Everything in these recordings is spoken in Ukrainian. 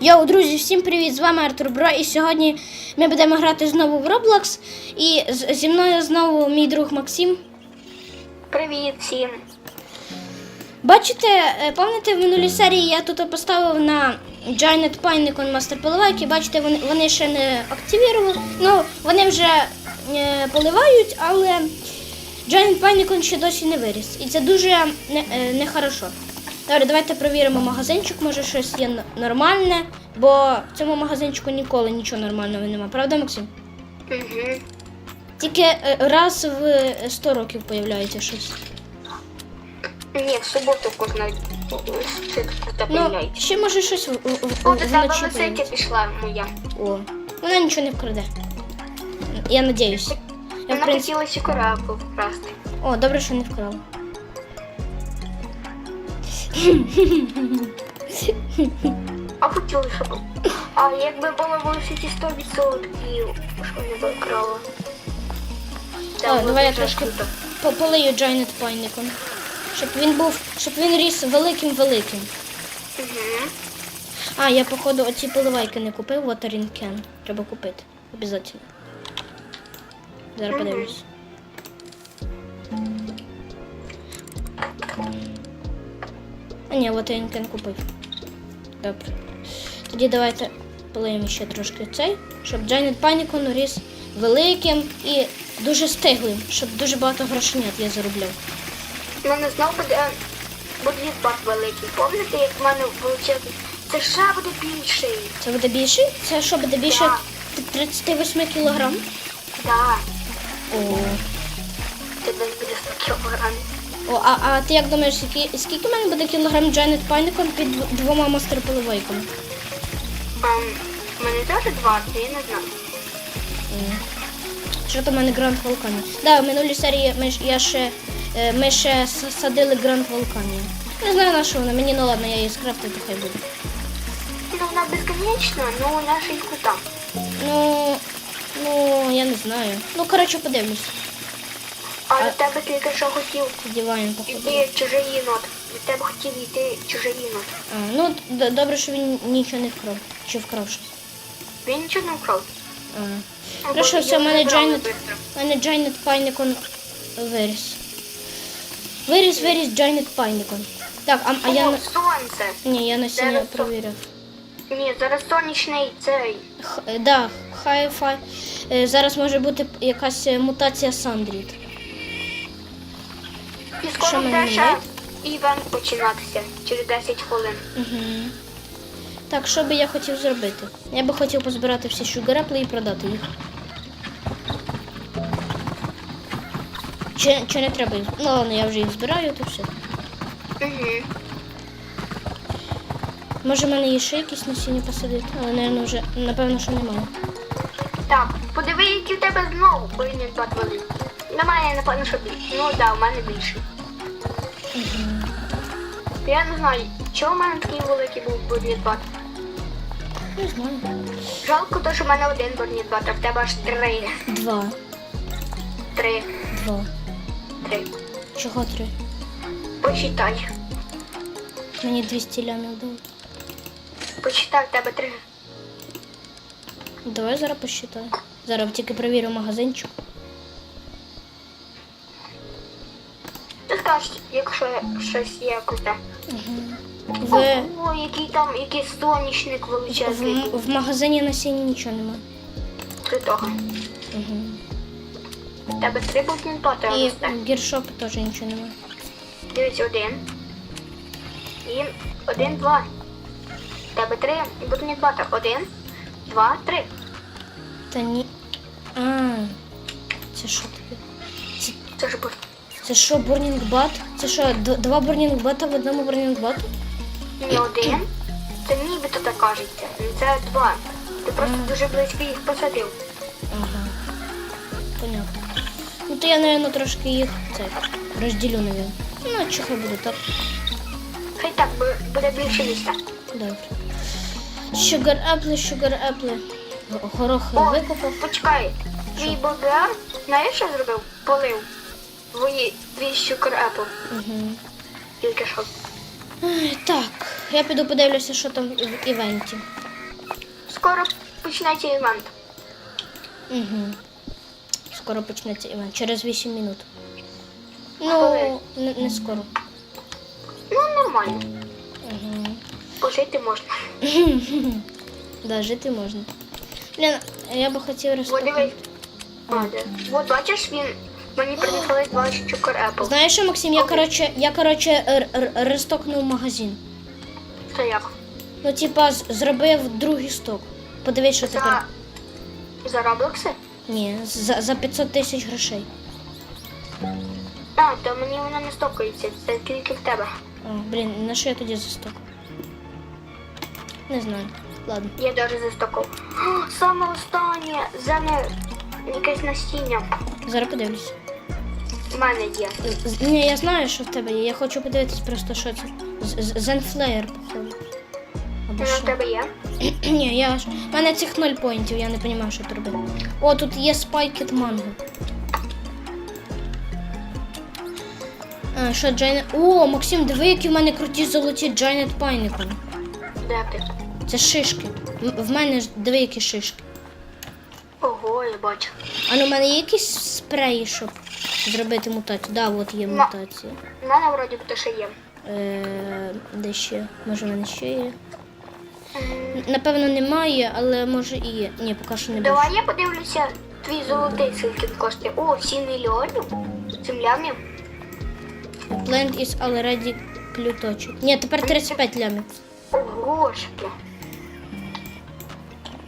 Йоу, друзі, всім привіт! З вами Артур Бро. І сьогодні ми будемо грати знову в Roblox. І зі мною знову мій друг Максим. Привіт всім. Бачите, е, пам'ятаєте, в минулій серії я тут поставив на Giant Pineicon Master Поливайки. Бачите, вони, вони ще не активірували. Ну, вони вже е, поливають, але Giant Pineicon ще досі не виріс. І це дуже не, е, нехорошо. Добре, давайте перевіримо магазинчик, може щось є нормальне, бо в цьому магазинчику ніколи нічого нормального немає. Правда, Максим? Угу. Тільки е, раз в 100 років появляється щось. Ні, в суботу кожна Ну, появляється. ще може щось в, в, в, О, вночі лисиця появиться. пішла моя. О, вона нічого не вкраде. Я надіюсь. Я, Вона принципі... хотіла ще корабль вкрасти. О, добре, що не вкрала. А хотіли, щоб... А якби було в лисиці 100%, що не би крала. О, давай я трошки по- полию Giant Pineicon. Щоб він був, щоб він ріс великим-великим. Угу. А, я походу оці поливайки не купив, Watering Can. Треба купити. Обязательно. Зараз Мгм. А ні, Can купив. Добре. Тоді давайте полиємо ще трошки цей, щоб Giant Pineicon ріс великим і дуже стиглим, щоб дуже багато грошенят я заробляв. У мене знову буде бак великий. Пам'ятаєте, як в мене вийшло? Це ще буде більший. Це буде більше? Це що буде більше Так. 38 кілограм? Так, О. це буде 100 кілограмів. О, а, а ти як думаєш, скільки, скільки в мене буде кілограм Janet Pineicon під двома мастер-поливайками? Ем, У мене теж два, я не знаю. Що там в мене Гранд Волкані? Да, в минулій серії ми, я ще, е, ми ще садили Гранд Волкані. Не знаю на що вона, мені ну ладно, я її скрафтив, то хай буде. Ну, вона безконечна, ну наша і крута. Ну, ну, я не знаю. Ну, коротше, подивлюсь. А, до тебе тільки що хотів походу. йти чужий єнот. Від тебе хотів йти чужий єнот. А, ну, д- добре, що він нічого не вкрав. Чи вкрав щось. Він нічого не вкрав. А. Хорошо, все, в мене Janet, в мене Janet Pineicon виріс. Виріс, виріс Janet Pineicon. Так, а, а я на... сонце. Ні, я насіння Зараз то- провірив. Ні, зараз сонячний цей. Х, е, да, хай фай. Е, Зараз може бути якась е, мутація Сандріт. І Що скоро мені буде ще дають? починатися через 10 хвилин. Угу. Так, що би я хотів зробити? Я би хотів позбирати всі шугарепли і продати їх. Чи, чи не треба їх? Ну ладно, я вже їх збираю, то все. Угу. Може в мене є ще якісь насіння посадити, але напевно вже напевно, що немає. Так, подиви, які в тебе знову повинні два великі. Немає, напевно, що більше. Ну так, да, у мене більше. Я не знаю, чого в мене такий великий був бурнітбат. Не знаю. Жалко, то, що в мене один бурнітбат, а в тебе аж три. Два. Три. Два. Три. Чого три? Почитай. Мені 200 лямів дали. Почитай, в тебе три. Давай зараз посчитаю. Зараз тільки перевірю магазинчик. Ти якщо щось є круте. В, О, який там, який сонячник величезний. в, в магазині насіння нічого немає. Крутого. Угу. В тебе три а І росте. в гіршопі теж нічого немає. Дивись, один. І один, два. В тебе три бурнітбата. Один, два, три. Та ні. А, це що таке? Це, ж бур. Це що, бурнінгбат? Це що, д- два бурнінгбата в одному бурнінгбату? Не один. Це нібито так кажеться. Це два. Ти просто дуже близько їх посадив. Ага. Понятно. Ну то я, напевно, трошки їх це, розділю, напевно. Ну, чи хай буде так. Хай так бу- буде більше місця. Добре. Sugar apple, sugar apple. Г- Горох О, викопав. почекай. Твій бобер, знаєш, що зробив? Полив. Твої дві щукер Apple. Угу. Тільки що. Так, я піду подивлюся, що там в івенті. скоро почнеться івент. Угу. Скоро почнеться івент. Через 8 минут. Ну, не, не скоро. Ну, нормально. Угу. Пожити можна. Да, жити можна. Блін, я би хотів От розповісти. дивись. А, де? От бачиш, він мені принесли два чукер Apple. Знаєш що, Максим, я коротше, я коротше р- р- магазин. Це як? Ну, типа, зробив другий сток. Подивись, що тепер. За, за Роблокси? Ні, за, за 500 тисяч грошей. А, то мені воно не стокається. Це тільки в тебе. О, блін, на що я тоді за сток? Не знаю. Ладно. Я даже застокав. Саме останнє. Зене якесь насіння. Зараз подивлюсь. В мене є. Ні, я знаю, що в тебе є. Я хочу подивитись просто, що це. Зенфлеєр, походу. Або Воно в тебе є? Ні, я ж. У мене цих 0 поінтів, я не розумію, що тут робити. О, тут є спайкет манго. А, що Джайнет. О, Максим, диви, які в мене круті золоті Джайнет Пайникон. Де ти? Це шишки. М- В мене ж диви, які шишки. Ого, я бачу. А ну в мене є якісь спреї, щоб зробити мутацію? Да, от є мутація. У мене вроді то ще є. Е, де ще? Може в мене ще є? Напевно, немає, але може і є. Ні, поки що не бачу. Давай я подивлюся твій золотий скільки коштує. О, 7 мільйонів? 7 лямів? Plant is already плюточок. Ні, тепер 35 лямів. Ого.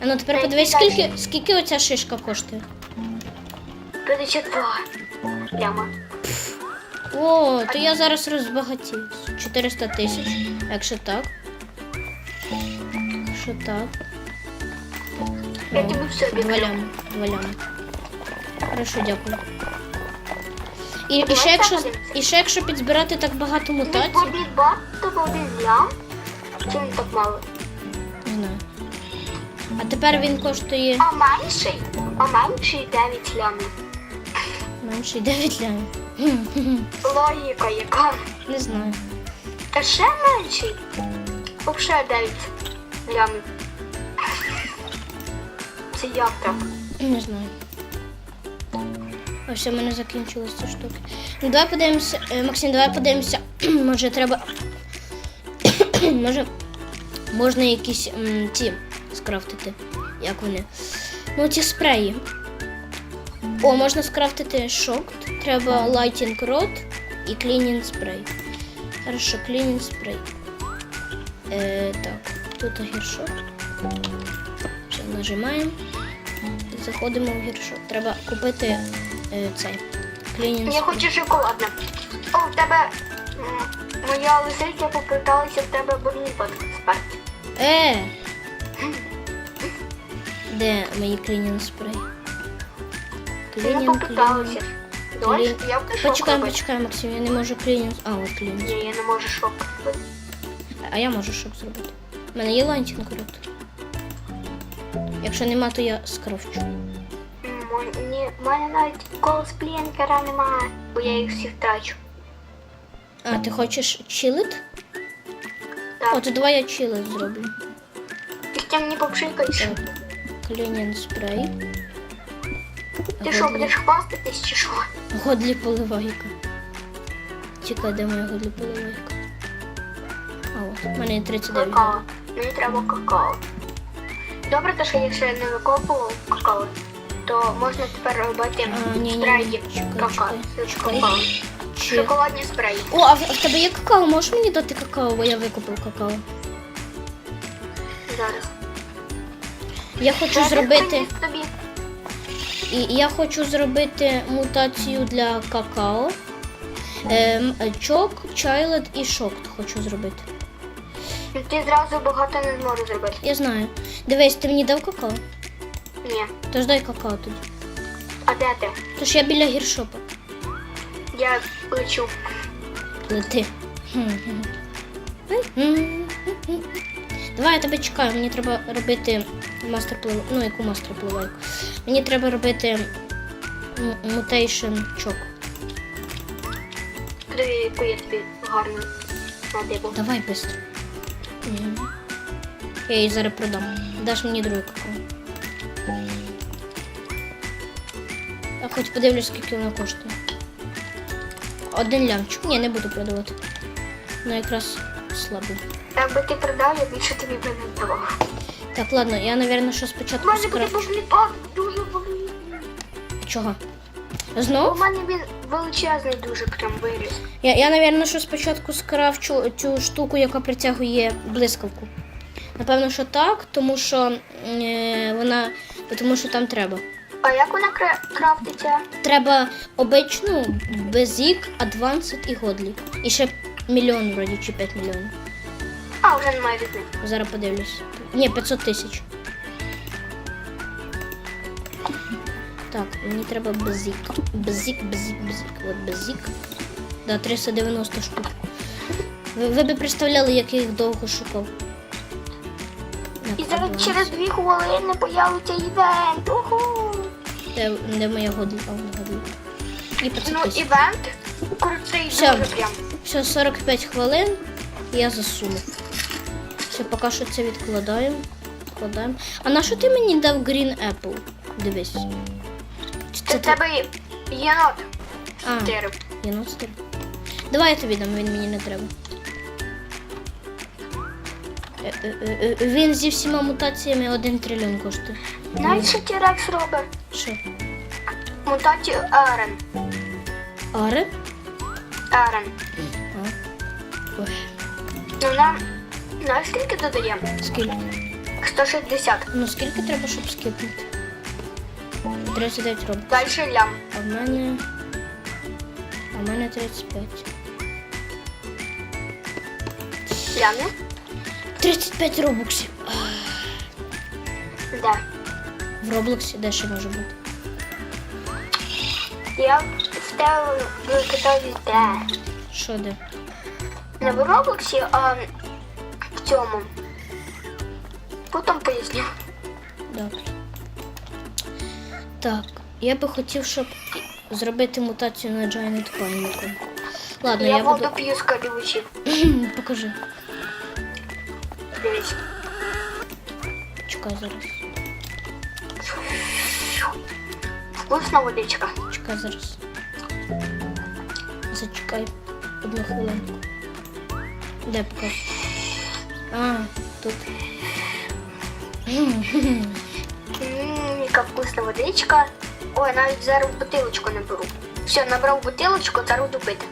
А ну тепер подивись, скільки, скільки оця шишка коштує. 52 ляма. О, то я зараз розбагатію. 400 тисяч. Якщо так. Якщо так. Я тобі все лями. Два лями. Хорошо, дякую. І, і, ще якщо, і ще якщо підзбирати так багато мутацій, Бобі Бат то був один лям. Чи він так мало? не знаю. А тепер він коштує А менший? А менший 9 лямів. Менше 9 лямів. Логіка яка? Не знаю. Та ще менший. Взагалі 9 лямів. Це як так? Не знаю. Ось у мене закінчились ці штуки. Ну давай подивимося. Е, Максим, давай подивимося. Може треба. Може можна якісь м, ці скрафтити. Як вони? Ну, ці спреї. О, можна скрафтити шок. Треба lighting rod і cleaning spray. Хорошо, cleaning spray. Е, так, тут гіршок. Все, нажимаємо. Заходимо в гіршок. Треба купити е, цей cleaning Я хочу шоколадне. О, в тебе моя лисиця попиталася в тебе бурніпот спати. Е! Де мої cleaning spray? Cleaning, попиталася. cleaning. Дощ, Клі- я в шок Почекай, робити. почекай, Максим, я не можу cleaning. А, от cleaning. Ні, я не можу шок. А я можу шок зробити. У мене є лантінг рот. Якщо нема, то я скрафчу. М, Ні, в мене навіть колосплінкера немає, бо я їх всіх трачу. А, ти хочеш чилит? Так, О, то давай я чилит зроблю. ти тим не попшикаєш. Так. Cleaning спрей. Ти що, будеш хвастатись чи що? Годлі поливайка. Чекай, де моя годлі поливайка? А от, у мене є 39. Какао. Мені треба какао. Добре, те, що якщо я не викопував какао, то можна тепер робити А, ні, ні, спреї ні, чекай, какао. чекай, какао. Чи... Шоколадні спреї. О, а в, в тебе є какао? Можеш мені дати какао, бо я викупив какао. Зараз. Я хочу Зараз зробити. приніс тобі. І я хочу зробити мутацію для какао. Ем, чок, чайлет і шокт хочу зробити. Ти зразу багато не зможеш зробити. Я знаю. Дивись, ти мені дав какао? Ні. Тож дай какао тоді. А де ти? Тож я біля гіршопа. Я лечу. Лети. Давай я тебе чекаю, мені треба робити мастер плив... Ну, яку мастер пливайку. Мені треба робити мутейшн чок. Яку я тобі гарну надибу. Давай быстро. Мгм. Я її зараз продам. Даш мені другу какао. Я хоч подивлюсь, скільки вона коштує. Один лямчик. Ні, не буду продавати. Вона якраз слабо. Якби ти продав, я більше тобі би не давав. Так, ладно, я, напевно, що У спочатку мене буде скрафчу. дуже великий. Чого? У Знов? мене він величезний дуже прям виріс. Я, я напевно, що спочатку скрафчу цю штуку, яка притягує блискавку. Напевно, що так, тому що е, вона. Тому що там треба. А як вона кра- крафтиться? Треба обичну, безік, адвансит і годлі. І ще мільйон вроді чи 5 мільйонів. А, вже немає різниці. Зараз подивлюсь. Ні, 500 тисяч. Так, мені треба безік. Безік, безік, безік. От безік. Да, 390 штук. Ви, ви б представляли, як я їх довго шукав. І зараз через дві хвилини появиться івент. Уху! Де, де моя годлі? А, вона годлі. І 500 Ну, тисяч. івент крутий Все. дуже прям. Все, 45 хвилин і я засуну. Все, поки що це відкладаємо. Відкладаємо. А на що ти мені дав Green Apple? Дивись. Чи Це тебе єнот. А, Чотири. єнот стиль. Давай я тобі дам, він мені не треба. Е, е, е, е, Він зі всіма мутаціями 1 трильйон коштує. Знаєш, що Тірекс робить? Що? Мутацію Арен. Аре? Арен. А. Ой, Ну нам знаєш скільки додаємо? скільки? 160. Ну скільки треба, щоб скипнути? 39 років. Далі лям. А в мене. А в мене 35. Лями? 35 робоксів. Да. В Роблоксі де ще може бути? Я в тебе викидаю де? Що де? Не в Роблоксі, а цьому. Потім поясню. Добре. Так, я би хотів, щоб зробити мутацію на Giant Panic. Ладно, я я, воду буду. п'ю з калючі. Покажи. Дивись. Чекай зараз. Вкусна водичка. Чекай зараз. Зачекай одну хвилинку. Де покажи? А, тут. Ммм, яка вкусна водичка. Ой, навіть зараз бутилочку не беру. Все, набрав бутилочку, зараз буду пити.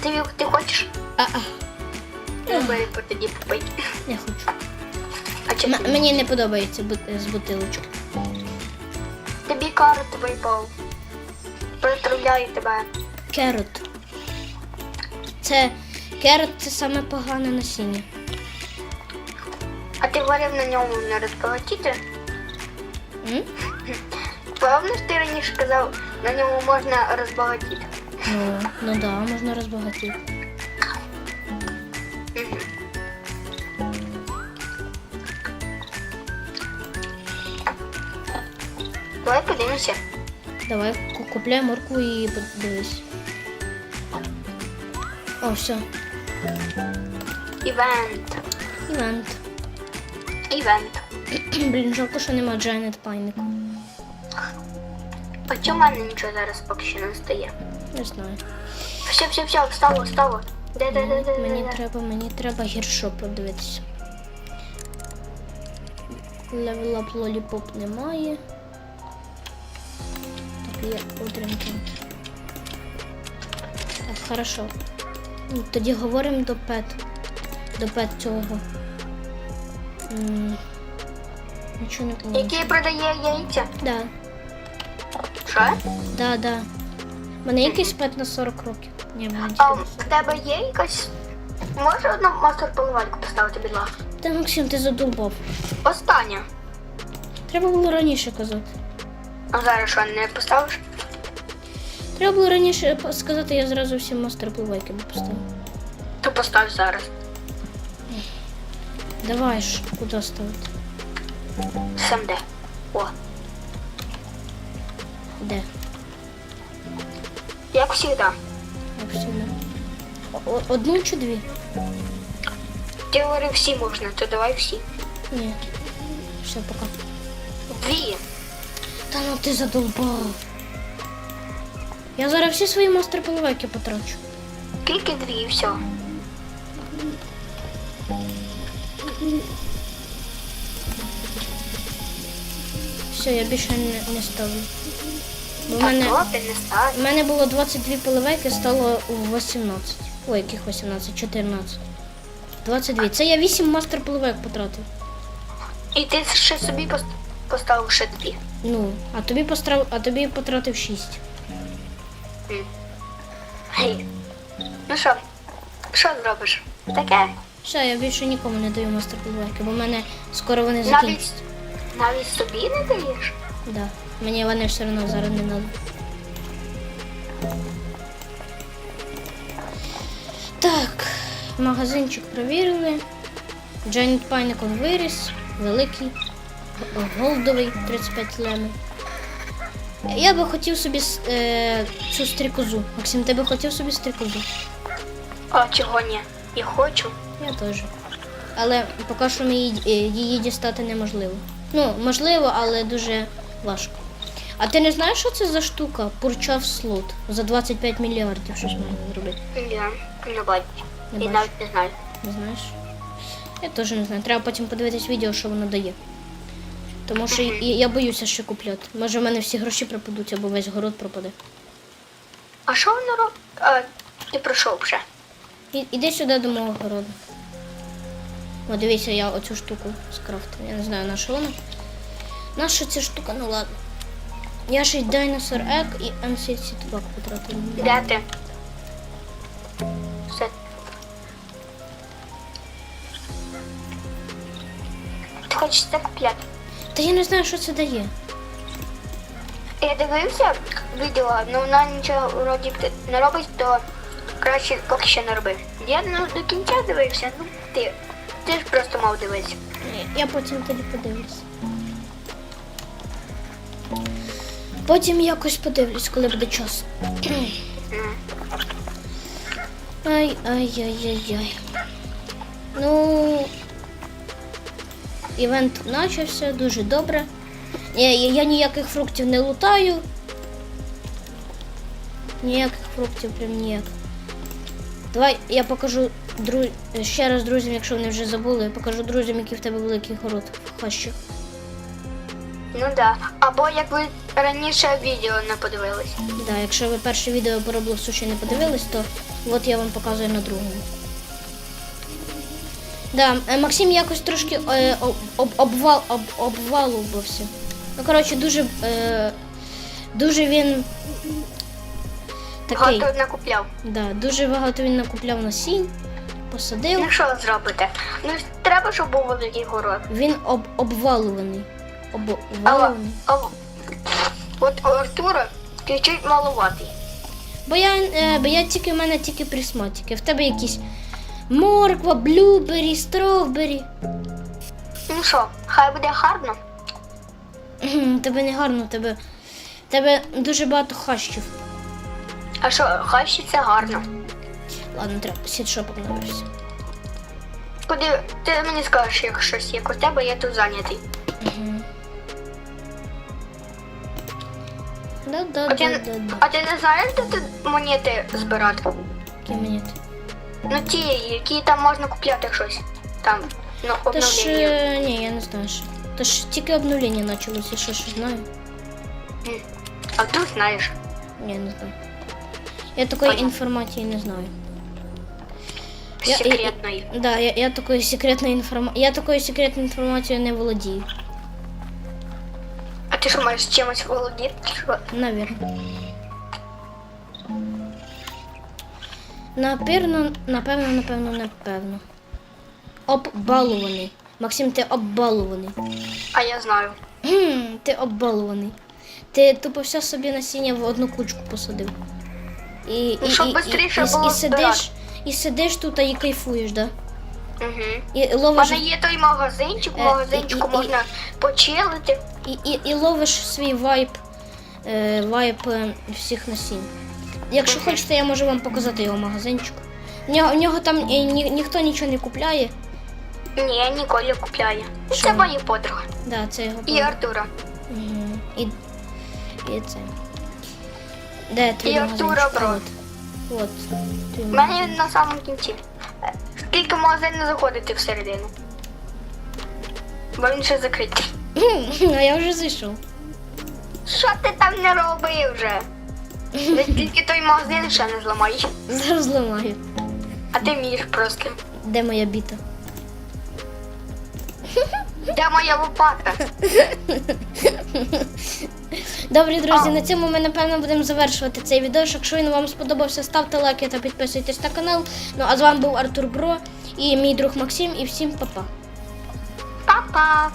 Ти, ти хочеш? А-а, Ну, бери тоді попити. не хочу. А чи М- мені не подобається бут- з бутилочки. тобі карт випав? Перетравляю тебе. Керот. Це керот це саме погане насіння. Говорив на ньому не розбагатіти? М? Певно ж ти раніше казав, на ньому можна розбагатіти. Ну, ну да, можна розбагатіти. Давай подивимося. Давай ку- купляй моркву і подивись. О, все. Івент. Івент. Івент. Блін, жалко, що нема Джайнет Пайнику. А чому в мене нічого зараз поки що не стає? Не знаю. Все, все, все, встало, встало. Де, де, де, де, Мені де, треба, мені треба гіршо подивитися. Up Lollipop немає. Так, є утренький. Так, хорошо. Тоді говоримо до пет. До пет цього. М, Нічого не помню. Який продає яйця? Да, Що? да, да. У мене якийсь пет на 40 років. Ні, в мене тільки А на в 40. тебе є якась. Може одну мастер поливальку поставити, будь ласка? Та Максим, ти задовбав. Остання. Треба було раніше казати. А зараз що, не поставиш? Треба було раніше сказати, я зразу всі мастер пливайки би поставив. То постав зараз. Давай ж, куди ставити? Сам де. О, Де? як завжди. Як всегда. Одну чи дві? Ти говорив всі можна, то давай всі. Ні. Все, пока. Дві. Та ну ти задолбав. Я зараз всі свої мастер поливайки потрачу. Тільки дві і все. Все, я більше не, не ставлю. Бо в мене, то ти не став. в мене було 22 поливайки, стало 18. Ой, яких 18? 14. 22. Це я 8 мастер поливайок потратив. І ти ще собі пос- поставив ще дві. Ну, а тобі пострав, а тобі потратив 6. М. Гей. Ну що, що зробиш? Таке. Все, я більше нікому не даю мастер поливайки, бо в мене скоро вони закінчаться. Навіть, навіть собі не даєш? Да. Мені вони все одно зараз не треба. Так, магазинчик провірили. Giant Pineapple виріс, великий, голдовий 35 лемів. Я би хотів собі е, цю стрікозу. Максим, ти би хотів собі стрікозу? А чого ні? Я хочу. Я теж. Але поки що мені її дістати неможливо. Ну, можливо, але дуже важко. А ти не знаєш, що це за штука? Пурчав слот. За 25 мільярдів щось має зробити. Я не бачу. Не І бачу. навіть не знаю. Не знаєш? Я теж не знаю. Треба потім подивитись відео, що воно дає. Тому що і- я боюся ще купляти. Може, в мене всі гроші пропадуть або весь город пропаде. А що воно робить? Ти пройшов вже. І, іди сюди до мого городу. О, дивіться, я оцю штуку скрафтив. Я не знаю, на що вона. На що ця штука? Ну ладно. Я ще й Dinosaur Egg і NCC Tobacco потратив. Де ти? Все. Ти хочеш це купляти? Та я не знаю, що це дає. Я дивився відео, ну вона нічого вроді не робить, то краще поки що не роби. Я ну, до кінця дивився, ну ти. Ти ж просто мав дивитися. Ні, Я потім тоді подивлюсь. Потім якось подивлюсь, коли буде час. М. Ай, ай, ай, ай, ай. Ну. Івент почався дуже добре. Я, я, я ніяких фруктів не лутаю. Ніяких фруктів, прям ніяк. Давай я покажу дру... ще раз друзям, якщо вони вже забули, я покажу друзям, який в тебе великий город в хащах. Ну да. Або як ви раніше відео не подивились. Да, якщо ви перше відео по Роблоксу ще не подивились, то от я вам показую на другому. Да, е, Максим якось трошки е, об, об, обвал, об, обвалувався. Ну, коротше, дуже, е, дуже він такий. Багато накупляв. Да, дуже багато він накупляв насінь, посадив. Ну що зробите? Ну треба, щоб був великий город. Він об, обвалуваний. Але, Обвалуваний. але от у Артура чуть малуватий. Бо я, е, бо я тільки в мене тільки присматики. В тебе якісь морква, блюбері, стровбері. Ну що, хай буде гарно. Тебе не гарно, тебе, тебе дуже багато хащів. А що, хай ще це гарно. Ладно, треба сітшоп обновився. Куди ти мені скажеш, як щось як у тебе, я тут зайнятий. Да, да, А да, ти, да, да. а ти не знаєш, де ти монети збирати? Які монети? Ну ті, які там можна купляти щось. Там, ну, Та ж, обновлення. е, ні, я не знаю. що. Та ж тільки обновлення почалося, я що ж знаю? М. А вдруг знаєш. Ні, не знаю. Я такої Понятно. інформації не знаю. Я- Секретної. Да, я, я такою секретною інформа... Я такою секретною інформацією не володію. А маєш чимось володіти? чи що? Навірно. Напевно, напевно, напевно, напевно. Оббалуваний. Максим, ти оббалуваний. А я знаю. Гм, ти оббалуваний. Ти тупо все собі насіння в одну кучку посадив. І, Ну, щоб бистріше і, було і, сидиш. І сидиш тут і кайфуєш, да? Угу. І У ловиш, мене є той магазинчик, в Е, магазинчику і- і- можна почилити. і, і, і ловиш свій вайб, е, вайб е, всіх насінь. Якщо Мгм. хочете, я можу вам показати його магазинчик. В нього, в нього там е, ні, ніхто нічого не купляє. Ні, Ніколя купляє. Це Чому? моя подруга. Да, це його. І Артура. Угу. І, і це. Де твій І магазинчик? Артура Бро. От. У мене на самому кінці. Скільки магазин не заходити всередину. Бо він ще закритий. Ну А я вже зайшов. Що ти там не робив вже? Десь тільки той магазин ще не зламаєш. Зараз зламаю. А ти міг просто. Де моя біта? Де моя лопата? Добрі друзі, на цьому ми напевно будемо завершувати цей відео. Якщо він вам сподобався, ставте лайки та підписуйтесь на канал. Ну а з вами був Артур Бро і мій друг Максим. І всім па-па. Па-па!